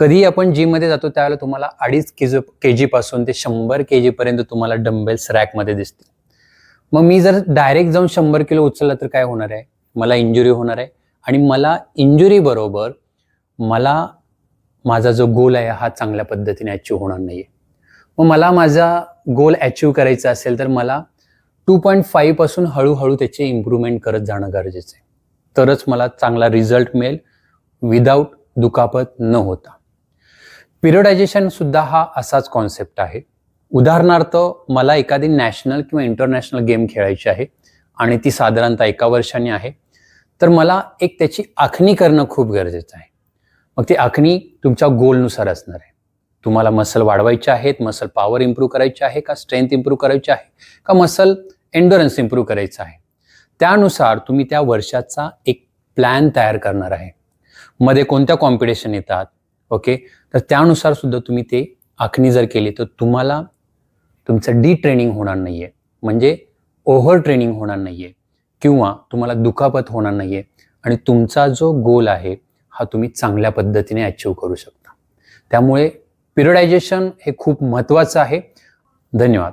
कधी आपण जिममध्ये जातो त्यावेळेला तुम्हाला अडीच के जी के जीपासून ते शंभर के जीपर्यंत तुम्हाला डंबेल्स रॅकमध्ये दिसतील. मग मी जर डायरेक्ट जाऊन शंभर किलो उचलला तर काय होणार आहे? मला इंजुरी होणार आहे. आणि मला इंजुरी बरोबर मला माझा जो गोल आहे हा चांगल्या पद्धतीने अचीव होणार नाही आहे मग मला माझा गोल अचीव करायचा असेल तर मला टू पॉईंट फाईव्हपासून हळूहळू त्याचे इम्प्रूव्हमेंट करत जाणं गरजेचं आहे. तरच मला चांगला रिझल्ट मिळेल. विदाऊट दुखापत न होता. पिरियडायझेशन सुद्धा हा असाच कॉन्सेप्ट आहे. उदाहरणार्थ मला एखादी नॅशनल किंवा इंटरनॅशनल गेम खेळायची आहे आणि ती साधारणतः एका वर्षाने आहे तर मला एक त्याची आखणी करणं खूप गरजेचं आहे. मग ती आखणी तुमच्या गोलनुसार असणार आहे. तुम्हाला मसल वाढवायचे आहेत मसल पॉवर इम्प्रूव्ह करायची आहे का स्ट्रेंथ इम्प्रूव्ह करायची आहे का मसल एन्ड्युरन्स इम्प्रूव्ह करायचं आहे? त्यानुसार तुम्ही त्या वर्षाचा एक प्लॅन तयार करणार आहे. मध्ये कोणत्या कॉम्पिटिशन येतात? ओके तर त्यानुसार सुद्धा तुम्ही ते आखणी जर केली तर तुम्हाला तुमचं डी ट्रेनिंग होणार नाही आहे म्हणजे ओव्हर ट्रेनिंग होणार नाही आहे किंवा तुम्हाला दुखापत होणार नाही आहे आणि तुमचा जो गोल आहे हा तुम्ही चांगल्या पद्धतीने अचीव करू शकता. त्यामुळे पिरियडायझेशन हे खूप महत्त्वाचं आहे. धन्यवाद.